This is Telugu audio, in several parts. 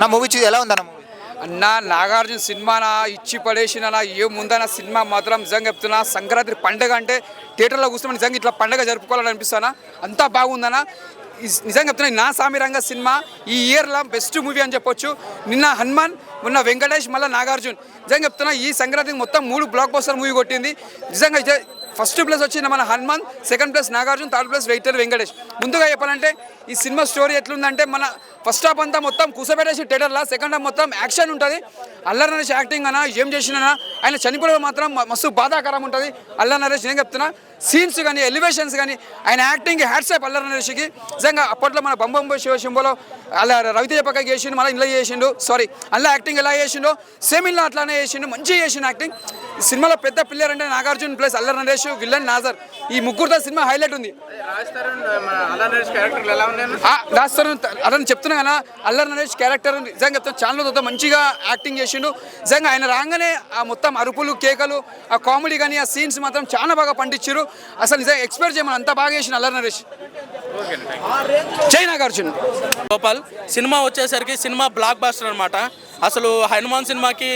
నా మూవీ చూసి ఎలా ఉందన్న మూవీ? అన్న నాగార్జున సినిమానా ఇచ్చి పడేసిన ఏముందన్న సినిమా మాత్రం నిజంగా చెప్తున్నా సంక్రాంతి పండగ అంటే థియేటర్లో కూర్చొని నిజంగా ఇట్లా పండగ జరుపుకోవాలని అనిపిస్తానా అంతా బాగుందన్న. నిజంగా చెప్తున్నా నా నా సామిరంగ సినిమా ఈ ఇయర్లో బెస్ట్ మూవీ అని చెప్పొచ్చు. నిన్న హనుమాన్ మొన్న వెంకటేష్ మళ్ళీ నాగార్జున్. నిజంగా చెప్తున్నా ఈ సంక్రాంతికి మొత్తం మూడు బ్లాక్ బస్టర్ మూవీ కొట్టింది. నిజంగా ఫస్ట్ ప్లేస్ వచ్చింది మన Hanuman second place Nagarjuna third place waiter Venkatesh. ముందుగా చెప్పాలంటే ఈ సినిమా స్టోరీ ఎట్లుందంటే మన ఫస్ట్ హాఫ్ అంతా మొత్తం కుసబెట్టేసి థియేటర్లో సెకండ్ హాఫ్ మొత్తం యాక్షన్ ఉంటుంది. అల్లర్ నరేష్ యాక్టింగ్ అన్నా ఏం చేసినా ఆయన చనిపోవడం మాత్రం మస్తు బాధాకరం ఉంటుంది. అల్లర్ నరేష్ నేను చెప్తున్నా సీన్స్ కానీ ఎలివేషన్స్ కానీ ఆయన యాక్టింగ్ హ్యాట్సాప్ అల్లర్ నరేష్కి. నిజంగా అప్పట్లో మన బంబం శివ అలా రవితేజ పక్క చేసిండు మళ్ళీ ఇలా చేసిండు సారీ అలా యాక్టింగ్ ఎలా చేసిండో సేమ్ ఇలా అట్లానే చేసిండు మంచిగా చేసిండు యాక్టింగ్ ఈ సినిమాలో పెద్ద పిల్లర్ అంటే నాగార్జున ప్లస్ అల్లర్ నరేష్ విల్లన్ నాజర్. ఈ ముగ్గురుతో సినిమా హైలైట్ ఉంది. రాజ్ తరుణ్ అతను చెప్తున్నా కదా అల్లర్ నరేష్ క్యారెక్టర్ నిజంగా చెప్తాను చాలా తో మంచిగా యాక్టింగ్ చేసిండు. నిజంగా ఆయన రాగానే ఆ మొత్తం అరుపులు కేకలు ఆ కామెడీ కానీ ఆ సీన్స్ మాత్రం చాలా బాగా పండించారు అసలు నిజంగా ఎక్స్పెక్ట్ చేయమని అంత బాగా చేసిన అల్లర్ నరేష్. జై నాగార్జున్. గోపాల్ సినిమా వచ్చేసరికి సినిమా బ్లాక్ బాస్టర్ అనమాట అసలు హనుమాన్ సినిమాకి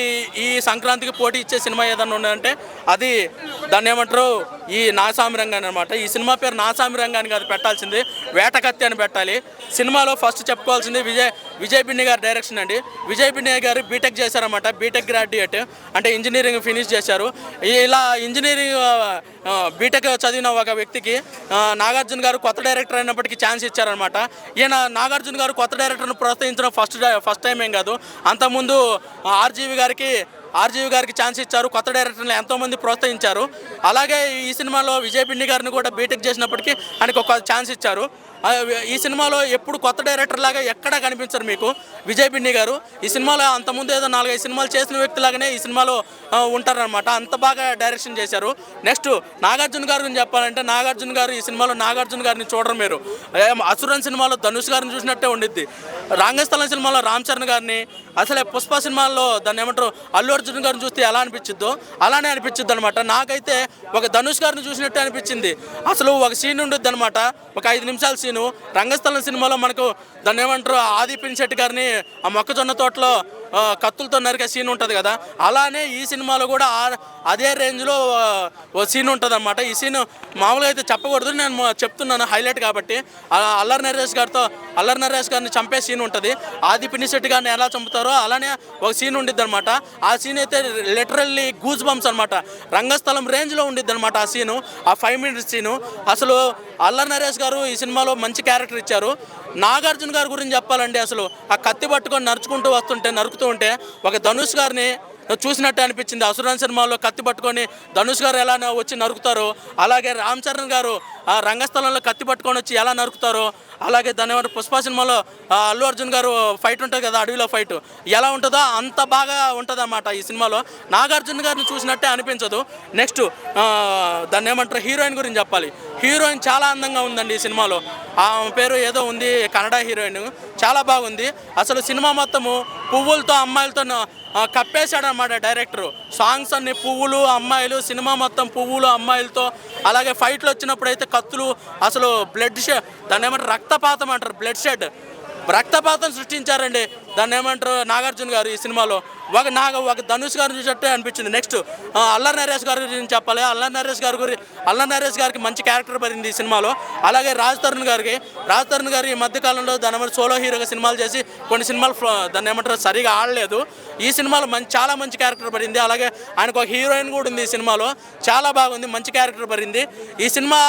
ఈ సంక్రాంతికి పోటీ ఇచ్చే సినిమా ఏదన్నా ఉందంటే అది దాన్ని ఏమంటారు? ఈ నాసామి రంగాన్ని అనమాట ఈ సినిమా పేరు నాసామి రంగాన్ని కాదు పెట్టాల్సింది వేటకత్తి అని పెట్టాలి. సినిమాలో ఫస్ట్ చెప్పుకోవాల్సింది విజయ్ విజయ్ బిన్ని గారి డైరెక్షన్ అండి. విజయ్ బిన్ని గారు బీటెక్ చేశారన్నమాట. బీటెక్ గ్రాడ్యుయేట్ అంటే ఇంజనీరింగ్ ఫినిష్ చేశారు. ఇలా ఇంజనీరింగ్ బీటెక్ చదివిన ఒక వ్యక్తికి నాగార్జున గారు కొత్త డైరెక్టర్ అయినప్పటికీ ఛాన్స్ ఇచ్చారనమాట ఈయన నాగార్జున గారు కొత్త డైరెక్టర్ను ప్రోత్సహించడం ఫస్ట్ ఫస్ట్ టైం ఏం కాదు. అంతకుముందు ఆర్జీవి గారికి ఆర్జీవి గారికి ఛాన్స్ ఇచ్చారు. కొత్త డైరెక్టర్ని ఎంతోమంది ప్రోత్సహించారు. అలాగే ఈ సినిమాలో విజయ్ గారిని కూడా బీటెక్ చేసినప్పటికీ ఆయనకు ఒక ఛాన్స్ ఇచ్చారు. ఈ సినిమాలో ఎప్పుడు కొత్త డైరెక్టర్ లాగా ఎక్కడా కనిపించరు మీకు? విజయ్ పిన్ని గారు. ఈ సినిమాలో అంతకుముందు ఏదో నాలుగైదు సినిమాలు చేసిన వ్యక్తి లాగానే ఈ సినిమాలో ఉంటారనమాట అంత బాగా డైరెక్షన్ చేశారు. నెక్స్ట్ నాగార్జున గారి గురించి చెప్పాలంటే నాగార్జున గారు ఈ సినిమాలో నాగార్జున గారిని చూడరు మీరు. అసురన్ సినిమాలో ధనుష్ గారిని చూసినట్టే ఉండిద్ది. రాంగస్థలం సినిమాలో రామ్ చరణ్ గారిని అసలే పుష్ప సినిమాల్లో దాన్ని ఏమంటారు అల్లు అర్జున్ గారిని చూస్తే ఎలా అనిపించిద్దో అలానే అనిపించిద్ది అనమాట నాకైతే ఒక ధనుష్ గారిని చూసినట్టే అనిపించింది. అసలు ఒక సీన్ ఉండిద్ది అనమాట ఒక ఐదు నిమిషాలు సీను రంగస్థలం సినిమాలో మనకు దాన్ని ఏమంటారు? ఆది పిన్శెట్టి గారిని ఆ మొక్కజొన్న తోటలో కత్తులతో నరికే సీన్ ఉంటుంది కదా. అలానే ఈ సినిమాలో కూడా అదే రేంజ్లో ఓ సీన్ ఉంటుంది అనమాట ఈ సీన్ మామూలుగా అయితే చెప్పకూడదు నేను మా- చెప్తున్నాను హైలైట్ కాబట్టి. అల్లరి నరేష్ గారితో అల్లరి నరేష్ గారిని చంపే సీన్ ఉంటుంది. ఆది పినిశెట్టి గారిని ఎలా చంపుతారో అలానే ఒక సీన్ ఉండిద్ది అనమాట ఆ సీన్ అయితే లిటరల్లీ గూజ్ బంప్స్ అనమాట రంగస్థలం రేంజ్లో ఉండిద్ది అనమాట ఆ సీను ఆ ఫైవ్ మినిట్స్ సీను. అసలు అల్లరి నరేష్ గారు ఈ సినిమాలో మంచి క్యారెక్టర్ ఇచ్చారు. నాగార్జున గారి గురించి చెప్పాలండి అసలు. ఆ కత్తి పట్టుకొని నడుచుకుంటూ వస్తుంటే చెప్తూ ఉంటే ఒక ధనుష్ గారిని చూసినట్టు అనిపించింది. అసురన్ సినిమాలో కత్తి పట్టుకొని ధనుష్ గారు ఎలా వచ్చి నరుకుతారో అలాగే రామ్ చరణ్ గారు ఆ రంగస్థలంలో కత్తి పట్టుకొని వచ్చి ఎలా నరుకుతారో అలాగే దాని పుష్ప సినిమాలో అల్లు అర్జున్ గారు ఫైట్ ఉంటుంది కదా అడవిలో ఫైట్. ఎలా ఉంటుందో అంత బాగా ఉంటుంది అన్నమాట ఈ సినిమాలో. నాగార్జున గారిని చూసినట్టే అనిపించదు. నెక్స్ట్ దాన్ని ఏమంటారు హీరోయిన్ గురించి చెప్పాలి. హీరోయిన్ చాలా అందంగా ఉందండి ఈ సినిమాలో. ఆమె పేరు ఏదో ఉంది కన్నడ హీరోయిన్. చాలా బాగుంది. అసలు సినిమా మొత్తము పువ్వులతో అమ్మాయిలతో కప్పేశాడనమాట డైరెక్టర్. సాంగ్స్ అన్ని పువ్వులు అమ్మాయిలు సినిమా మొత్తం పువ్వులు అమ్మాయిలతో. అలాగే ఫైట్లు వచ్చినప్పుడు అయితే కత్తులు అసలు బ్లడ్ షెడ్ దాన్ని ఏమంటారు రక్తపాతం అంటారు బ్లడ్ షెడ్ రక్తపాతం సృష్టించారండి. దాన్ని ఏమంటారు నాగార్జున గారు ఈ సినిమాలో? ఒక నాగ ఒక ధనుష్ గారు చూసినట్టే అనిపించింది. నెక్స్ట్ అల్లర్ నరేష్ గారి గురించి చెప్పాలి. అల్లర్ నరేష్ గారి గురి అల్లర్ నరేష్ గారికి మంచి క్యారెక్టర్ పడింది ఈ సినిమాలో. అలాగే రాజ్ తరుణ్ గారికి రాజ్ తరుణ్ గారు ఈ మధ్యకాలంలో దాని సోలో హీరోగా సినిమాలు చేసి కొన్ని సినిమాలు దాన్ని ఏమంటారు సరిగా ఆడలేదు. ఈ సినిమాలో మంచి చాలా మంచి క్యారెక్టర్ పడింది. అలాగే ఆయనకు ఒక హీరోయిన్ కూడా ఉంది ఈ సినిమాలో. చాలా బాగుంది మంచి క్యారెక్టర్ పడింది. ఈ సినిమా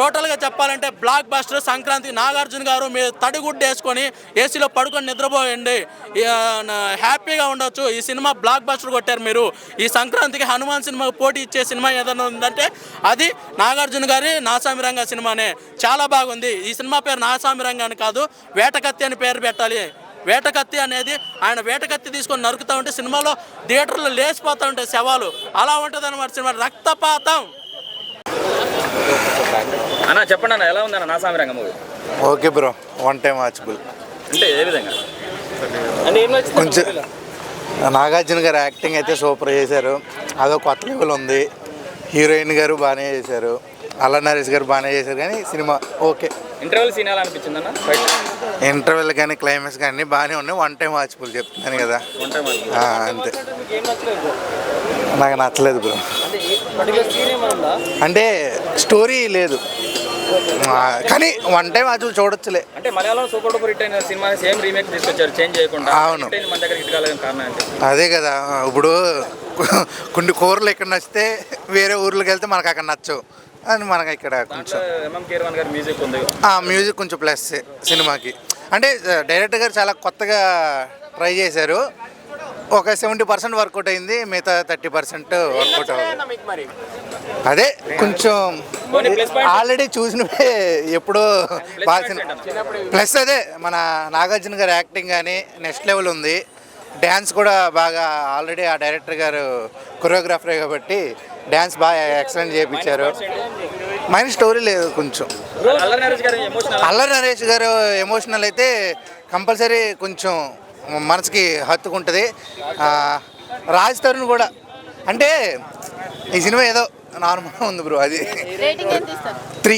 టోటల్గా చెప్పాలంటే బ్లాక్ బాస్టర్ సంక్రాంతి నాగార్జున గారు మీరు తడిగుడ్డు వేసుకొని ఏసీలో పడుకొని నిద్రపోయండి. నా- హ్యాపీగా ఉండొచ్చు. ఈ సినిమా బ్లాక్ బాస్టర్ కొట్టారు మీరు. ఈ సంక్రాంతికి హనుమాన్ సినిమాకు పోటీ ఇచ్చే సినిమా ఏదైనా ఉందంటే అది నాగార్జున గారి నాసామిరంగ సినిమానే. చాలా బాగుంది. ఈ సినిమా పేరు నాసామిరంగ అని కాదు వేటకత్తి అని పేరు పెట్టాలి. వేటకత్తి అనేది ఆయన వేటకత్తి తీసుకొని నరుకుతా ఉంటే సినిమాలో థియేటర్లో లేచిపోతూ ఉంటాయి శవాలు. అలా ఉంటుంది అనమాట సినిమా. రక్తపాతం. అన్న చెప్పండి అన్న ఎలా ఉందన్న Naa Saamiranga movie? Okay bro. One time watchable. అంటే ఏ విధంగా? కొంచెం నాగార్జున గారు యాక్టింగ్ అయితే సూపర్ చేశారు. అదో కొత్త లెవెల్ ఉంది. హీరోయిన్ గారు బాగానే చేశారు. అల్ల నరేష్ గారు బాగానే చేశారు కానీ సినిమా ఓకే. ఇంటర్వెల్ సీన్ ఎలా అనిపించింది అన్న? ఫైట్ ఇంటర్వెల్ కానీ క్లైమాక్స్ కానీ బాగానే ఉన్నాయి. వన్ టైం వాచ్ఫుల్ చెప్తున్నాను కదా. అంతే. నాకు నచ్చలేదు బ్రో. అంటే స్టోరీ లేదు. కానీ వన్ టైం వాచ్ఫుల్ చూడొచ్చులే. అంటే మలయాళం సూపర్ డూపర్ హిట్ అయిన సినిమా సేమ్ రీమేక్ తీసుకొచ్చారు? చేంజ్ చేయకుండా అవును. మన దగ్గర హిట్ కాలేదు కారణం ఏంటి? అదే కదా ఇప్పుడు కొన్ని కూరలు ఇక్కడ నచ్చితే వేరే ఊర్లోకి వెళ్తే మనకు అక్కడ నచ్చవు. అని మనకి ఇక్కడ కొంచెం మ్యూజిక్ ఉంది. ఆ మ్యూజిక్ కొంచెం ప్లస్ సినిమాకి. అంటే డైరెక్టర్ గారు చాలా కొత్తగా ట్రై చేశారు. ఒక సెవెంటీ పర్సెంట్ వర్కౌట్ అయింది మిగతా థర్టీ పర్సెంట్ వర్కౌట్ అవ్వదు అదే కొంచెం. ఆల్రెడీ చూసినవే ఎప్పుడో బాగా ప్లస్ అదే మన నాగార్జున గారి యాక్టింగ్ కానీ నెక్స్ట్ లెవెల్ ఉంది. డ్యాన్స్ కూడా బాగా ఆల్రెడీ ఆ డైరెక్టర్ గారు కొరియోగ్రాఫరే కాబట్టి డ్యాన్స్ బాగా ఎక్సలెంట్ చేయించారు. మైండ్ స్టోరీ లేదు కొంచెం. అల్లరి నరేష్ గారు ఎమోషనల్ అయితే కంపల్సరీ కొంచెం మనసుకి హత్తుకుంటుంది. ఆ, రాజ్ తరుణ్ కూడా. అంటే ఈ సినిమా ఏదో నార్మల్గా ఉంది బ్రో అది. రేటింగ్ ఎంత ఇస్తారు? త్రీ.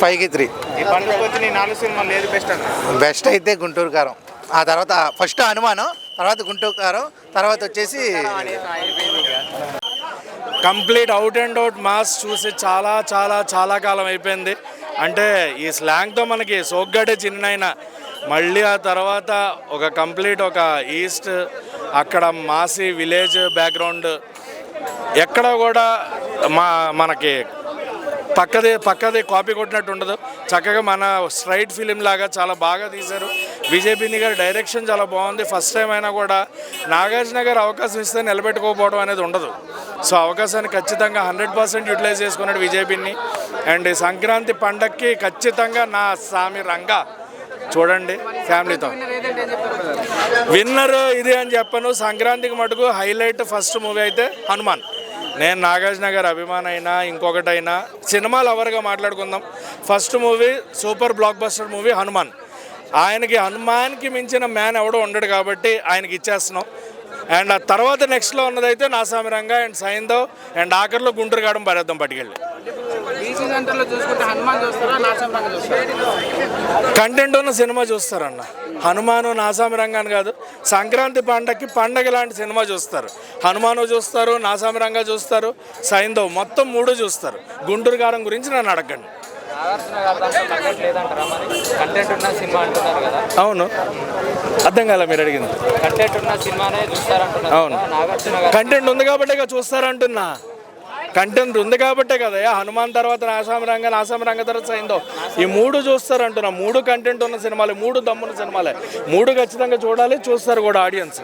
ఫైవ్కి త్రీ. ఈ పండుగ వచ్చి నీ నాలుగు సినిమాలు ఏది బెస్ట్ అన్న బెస్ట్ అయితే గుంటూరు కారం ఆ తర్వాత ఫస్ట్ అనుమానం తర్వాత గుంటూరు కారం తర్వాత వచ్చేసి complete out and out mass చూసి చాలా చాలా చాలా కాలం అయిపోయింది. అంటే ఈ స్లాంగ్తో మనకి సోగ్గాడే చిన్నైన మళ్ళీ ఆ తర్వాత ఒక కంప్లీట్ ఒక ఈస్ట్ అక్కడ మాసి విలేజ్ బ్యాక్గ్రౌండ్. ఎక్కడ కూడా మా మనకి పక్కది పక్కది కాపీ కొట్టినట్టు ఉండదు. చక్కగా మన స్ట్రైట్ ఫిలిం లాగా చాలా బాగా తీశారు. విజయపిన్ని గారి డైరెక్షన్ చాలా బాగుంది. ఫస్ట్ టైం అయినా కూడా నాగార్జున గారు అవకాశం ఇస్తే నిలబెట్టుకోకపోవడం అనేది ఉండదు. సో అవకాశాన్ని ఖచ్చితంగా హండ్రెడ్ పర్సెంట్ యూటిలైజ్ చేసుకున్నాడు విజయపిన్ని అండ్ ఈ సంక్రాంతి పండక్కి ఖచ్చితంగా నా స్వామి రంగా. చూడండి ఫ్యామిలీతో. విన్నర్ ఇది అని చెప్పను. సంక్రాంతికి మటుకు హైలైట్ ఫస్ట్ మూవీ అయితే హనుమాన్. నేను నాగార్జున గారి అభిమాన్ అయినా ఇంకొకటైనా సినిమా లవర్గా మాట్లాడుకుందాం. First movie super blockbuster movie Hanuman. ఆయనకి హనుమాన్కి మించిన మ్యాన్ ఎవడో ఉండడు కాబట్టి ఆయనకి ఇచ్చేస్తున్నాం. అండ్ ఆ తర్వాత నెక్స్ట్లో ఉన్నదైతే నాసామిరంగా అండ్ సైందవ్ అండ్ ఆఖరిలో గుంటూరు గాడం పరేద్దాం పట్టుకెళ్ళి. బీసీ సెంటర్లో చూసుకుంటే హనుమాన్ చూస్తారా నాచంరంగా చూస్తారా? కంటెంట్ ఉన్న సినిమా చూస్తారన్న. హనుమాను నాసామి రంగాన్ని కాదు సంక్రాంతి పండగకి పండగ లాంటి సినిమా చూస్తారు. హనుమాను చూస్తారు నాసామి రంగా చూస్తారు సైందవ్ మొత్తం మూడు చూస్తారు. గుంటూరు గారం గురించి నన్ను అడగండి. కంటెంట్ ఉన్న సినిమా అంటున్నారు కదా. అవును. అర్థం కాలే మీరు అడిగింది. కంటెంట్ ఉన్న సినిమానే చూస్తారంటున్నారు అవును. కంటెంట్ ఉంది కాబట్టే చూస్తారంటున్నా. కంటెంట్ ఉంది కాబట్టే కదా హనుమాన్ తర్వాత నాసాం రంగ ఆసాం రంగ తర్వాత సైందో ఈ మూడు చూస్తారంటున్నా మూడు కంటెంట్ ఉన్న సినిమాలే మూడు దమ్మున్న సినిమాలే. మూడు ఖచ్చితంగా చూడాలి చూస్తారు కూడా ఆడియన్స్.